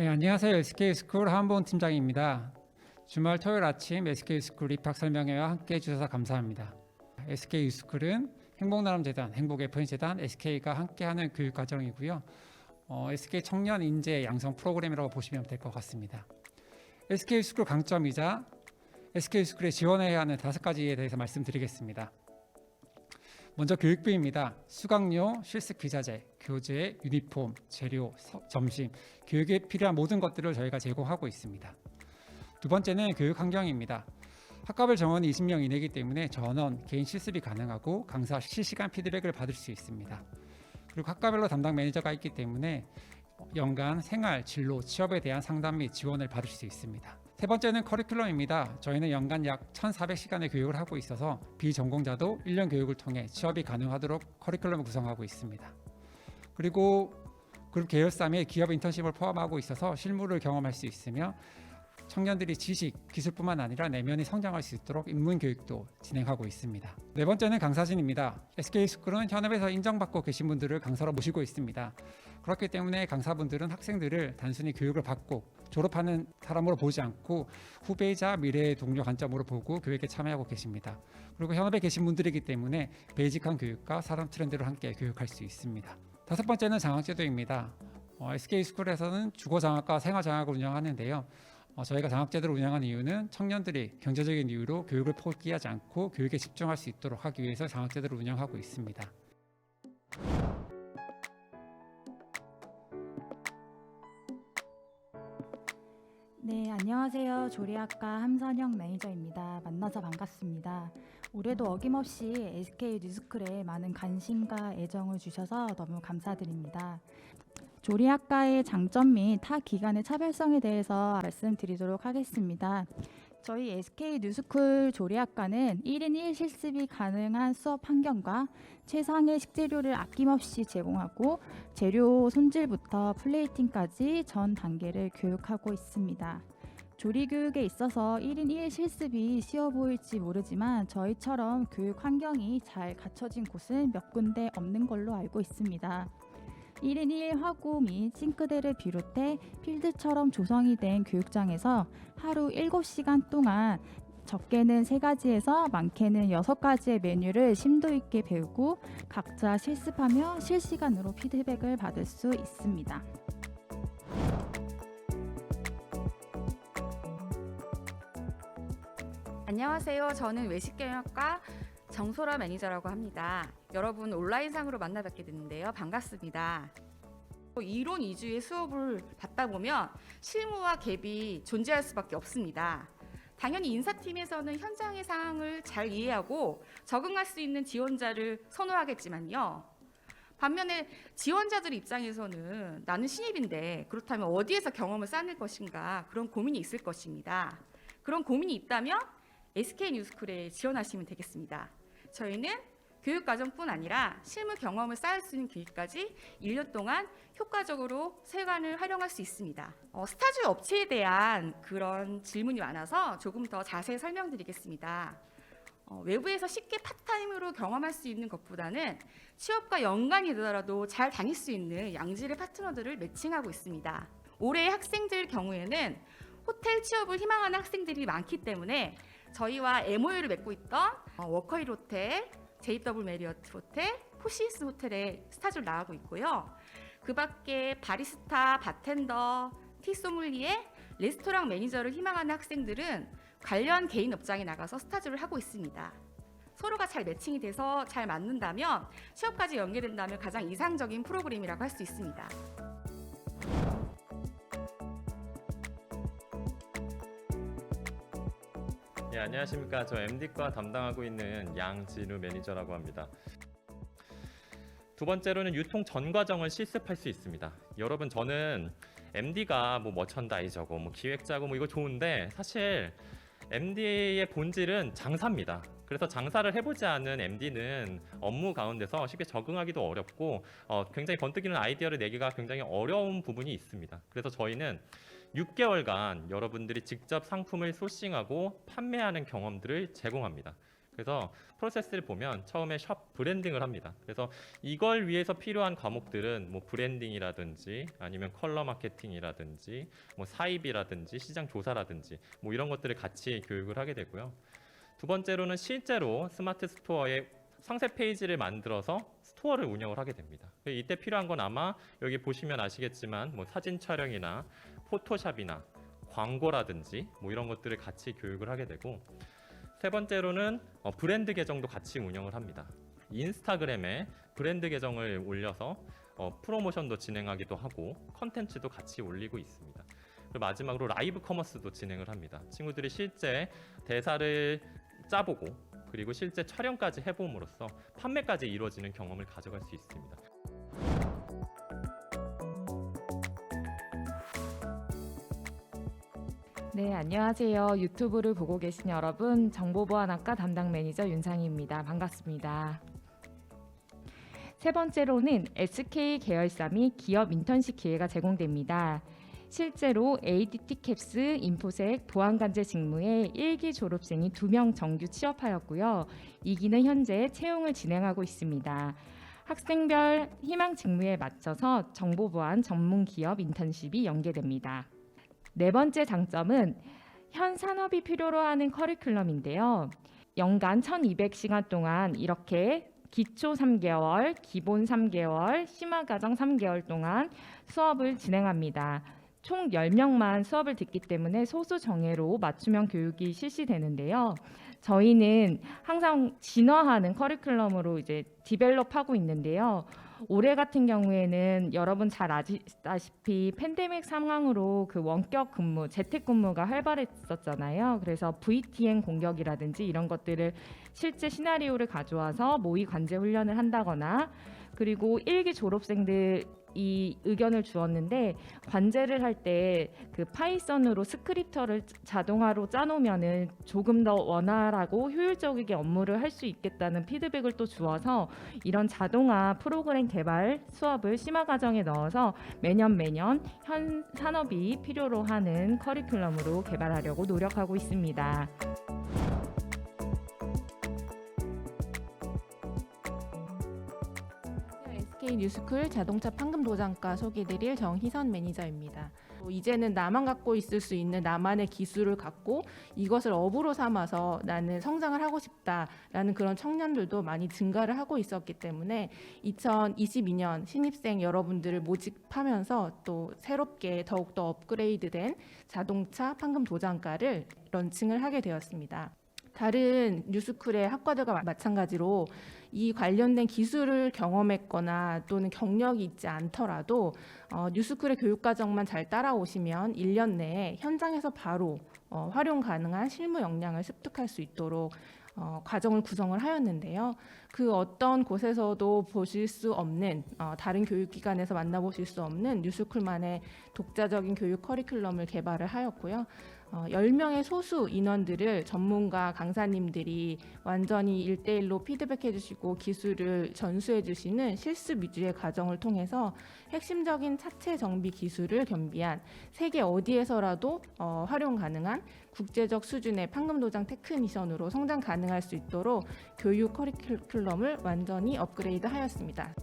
네, 안녕하세요. SK스쿨 한본 팀장입니다. 주말 토요일 아침 SK스쿨 입학 설명회와 함께 해주셔서 감사합니다. SK스쿨은 행복나눔재단, 행복FN재단, SK가 함께하는 교육 과정이고요. 어, SK 청년 인재 양성 프로그램이라고 보시면 될 것 같습니다. SK스쿨 강점이자 SK스쿨에 지원해야 하는 다섯 가지에 대해서 말씀드리겠습니다. 먼저 교육비입니다. 수강료, 실습 기자재, 교재, 유니폼, 재료, 서- 점심, 교육에 필요한 모든 것들을 저희가 제공하고 있습니다. 두 번째는 교육 환경입니다. 학과별 정원이 20명 이내이기 때문에 전원 개인 실습이 가능하고 강사 실시간 피드백을 받을 수 있습니다. 그리고 학과별로 담당 매니저가 있기 때문에 연간 생활, 진로, 취업에 대한 상담 및 지원을 받을 수 있습니다. 세 번째는 커리큘럼입니다. 저희는 연간 약 1,400시간의 교육을 하고 있어서 비전공자도 1년 교육을 통해 취업이 가능하도록 커리큘럼을 구성하고 있습니다. 그리고 그룹 계열사 및 기업 인턴십을 포함하고 있어서 실무를 경험할 수 있으며 청년들이 지식, 기술뿐만 아니라 내면이 성장할 수 있도록 인문 교육도 진행하고 있습니다. 네 번째는 강사진입니다. SK스쿨은 현업에서 인정받고 계신 분들을 강사로 모시고 있습니다. 그렇기 때문에 강사분들은 학생들을 단순히 교육을 받고 졸업하는 사람으로 보지 않고 후배이자 미래의 동료 관점으로 보고 교육에 참여하고 계십니다. 그리고 현업에 계신 분들이기 때문에 베이직한 교육과 사람 트렌드를 함께 교육할 수 있습니다. 다섯 번째는 장학제도입니다. 어, SK스쿨에서는 주거장학과 생활장학을 운영하는데요. 어, 저희가 장학제도를 운영한 이유는 청년들이 경제적인 이유로 교육을 포기하지 않고 교육에 집중할 수 있도록 하기 위해서 장학제도를 운영하고 있습니다. 네, 안녕하세요. 조리학과 함선영 매니저입니다. 만나서 반갑습니다. 올해도 어김없이 SK 뉴스쿨에 많은 관심과 애정을 주셔서 너무 감사드립니다. 조리학과의 장점 및 타 기관의 차별성에 대해서 말씀드리도록 하겠습니다. 저희 SK 뉴스쿨 조리학과는 1인 1 실습이 가능한 수업 환경과 최상의 식재료를 아낌없이 제공하고 재료 손질부터 플레이팅까지 전 단계를 교육하고 있습니다. 조리 교육에 있어서 1인 1 실습이 쉬워 보일지 모르지만 저희처럼 교육 환경이 잘 갖춰진 곳은 몇 군데 없는 걸로 알고 있습니다. 1인 1 화구 및 싱크대를 비롯해 필드처럼 조성이 된 교육장에서 하루 7시간 동안 적게는 3가지에서 많게는 6가지의 메뉴를 심도 있게 배우고 각자 실습하며 실시간으로 피드백을 받을 수 있습니다. 안녕하세요. 저는 외식경영학과 정소라 매니저라고 합니다. 여러분 온라인상으로 만나 뵙게 됐는데요. 반갑습니다. 이론 위주의 수업을 받다 보면 실무와 갭이 존재할 수밖에 없습니다. 당연히 인사팀에서는 현장의 상황을 잘 이해하고 적응할 수 있는 지원자를 선호하겠지만요. 반면에 지원자들 입장에서는 나는 신입인데 그렇다면 어디에서 경험을 쌓을 것인가 그런 고민이 있을 것입니다. 그런 고민이 있다면 SK 뉴스쿨에 지원하시면 되겠습니다. 저희는 교육 과정뿐 아니라 실무 경험을 쌓을 수 있는 교육까지 1년 동안 효과적으로 세관을 활용할 수 있습니다. 어, 스타즈 업체에 대한 그런 질문이 많아서 조금 더 자세히 설명드리겠습니다. 어, 외부에서 쉽게 파타임으로 경험할 수 있는 것보다는 취업과 연관이 되더라도 잘 다닐 수 있는 양질의 파트너들을 매칭하고 있습니다. 올해 학생들 경우에는 호텔 취업을 희망하는 학생들이 많기 때문에 저희와 MOU를 맺고 있던 어, 워커힐 호텔, JW 메리어트 호텔, 포시스 호텔에 스타즈를 나가고 있고요. 그 밖에 바리스타, 바텐더, 티 소믈리에, 레스토랑 매니저를 희망하는 학생들은 관련 개인 업장에 나가서 스타즈를 하고 있습니다. 서로가 잘 매칭이 돼서 잘 맞는다면 취업까지 연계된다면 가장 이상적인 프로그램이라고 할 수 있습니다. 안녕하십니까. 저 MD과 담당하고 있는 양진우 매니저라고 합니다. 두 번째로는 유통 전 과정을 실습할 수 있습니다. 여러분 저는 MD가 뭐 머천다이저고 뭐 기획자고 뭐 이거 좋은데 사실 MD의 본질은 장사입니다. 그래서 장사를 해보지 않은 MD는 업무 가운데서 쉽게 적응하기도 어렵고 어, 굉장히 번뜩이는 아이디어를 내기가 굉장히 어려운 부분이 있습니다. 그래서 저희는 6개월간 여러분들이 직접 상품을 소싱하고 판매하는 경험들을 제공합니다. 그래서 프로세스를 보면 처음에 샵 브랜딩을 합니다. 그래서 이걸 위해서 필요한 과목들은 뭐 브랜딩이라든지 아니면 컬러 마케팅이라든지 뭐 사입이라든지 시장 조사라든지 뭐 이런 것들을 같이 교육을 하게 되고요. 두 번째로는 실제로 스마트 스토어에 상세 페이지를 만들어서 스토어를 운영을 하게 됩니다. 이때 필요한 건 아마 여기 보시면 아시겠지만 뭐 사진 촬영이나 포토샵이나 광고라든지 뭐 이런 것들을 같이 교육을 하게 되고 세 번째로는 어, 브랜드 계정도 같이 운영을 합니다. 인스타그램에 브랜드 계정을 올려서 어, 프로모션도 진행하기도 하고 컨텐츠도 같이 올리고 있습니다. 마지막으로 라이브 커머스도 진행을 합니다. 친구들이 실제 대사를 짜보고 그리고 실제 촬영까지 해봄으로써 판매까지 이루어지는 경험을 가져갈 수 있습니다. 네, 안녕하세요. 유튜브를 보고 계신 여러분, 정보보안학과 담당 매니저 윤상희입니다. 반갑습니다. 세 번째로는 SK 계열사 및 기업 인턴십 기회가 제공됩니다. 실제로 ADT 캡스, 인포색, 보안관제 직무에 1기 졸업생이 2명 정규 취업하였고요. 2기는 현재 채용을 진행하고 있습니다. 학생별 희망 직무에 맞춰서 정보보안 전문 기업 인턴십이 연계됩니다. 네 번째 장점은 현 산업이 필요로 하는 커리큘럼인데요. 연간 1200시간 동안 이렇게 기초 3개월, 기본 3개월, 심화 과정 3개월 동안 수업을 진행합니다. 총 10명만 수업을 듣기 때문에 소수 정예로 맞춤형 교육이 실시되는데요. 저희는 항상 진화하는 커리큘럼으로 이제 디벨롭하고 있는데요. 올해 같은 경우에는 여러분 잘 아시다시피 팬데믹 상황으로 그 원격 근무, 재택 근무가 활발했었잖아요. 그래서 VTN 공격이라든지 이런 것들을 실제 시나리오를 가져와서 모의 관제 훈련을 한다거나 그리고 일기 졸업생들 이 의견을 주었는데 관제를 할 때 그 파이썬으로 스크립터를 자동화로 짜놓으면은 조금 더 원활하고 효율적이게 업무를 할 수 있겠다는 피드백을 또 주어서 이런 자동화 프로그램 개발 수업을 심화 과정에 넣어서 매년 매년 현 산업이 필요로 하는 커리큘럼으로 개발하려고 노력하고 있습니다. SK 뉴스쿨 자동차 판금 도장과 소개드릴 정희선 매니저입니다. 뭐 이제는 나만 갖고 있을 수 있는 나만의 기술을 갖고 이것을 업으로 삼아서 나는 성장을 하고 싶다라는 그런 청년들도 많이 증가를 하고 있었기 때문에 2022년 신입생 여러분들을 모집하면서 또 새롭게 더욱더 업그레이드된 자동차 판금 도장과를 런칭을 하게 되었습니다. 다른 뉴스쿨의 학과들과 마- 마찬가지로 이 관련된 기술을 경험했거나 또는 경력이 있지 않더라도 어, 뉴스쿨의 교육과정만 잘 따라오시면 1년 내에 현장에서 바로 어, 활용 가능한 실무 역량을 습득할 수 있도록 어, 과정을 구성을 하였는데요. 그 어떤 곳에서도 보실 수 없는 어, 다른 교육기관에서 만나보실 수 없는 뉴스쿨만의 독자적인 교육 커리큘럼을 개발을 하였고요. 어, 10명의 소수 인원들을 전문가 강사님들이 완전히 일대일로 피드백해 주시고 기술을 전수해 주시는 실습 위주의 과정을 통해서 핵심적인 차체 정비 기술을 겸비한 세계 어디에서라도 어, 활용 가능한 국제적 수준의 판금 도장 테크니션으로 성장 가능할 수 있도록 교육 커리큘럼을 완전히 업그레이드 하였습니다.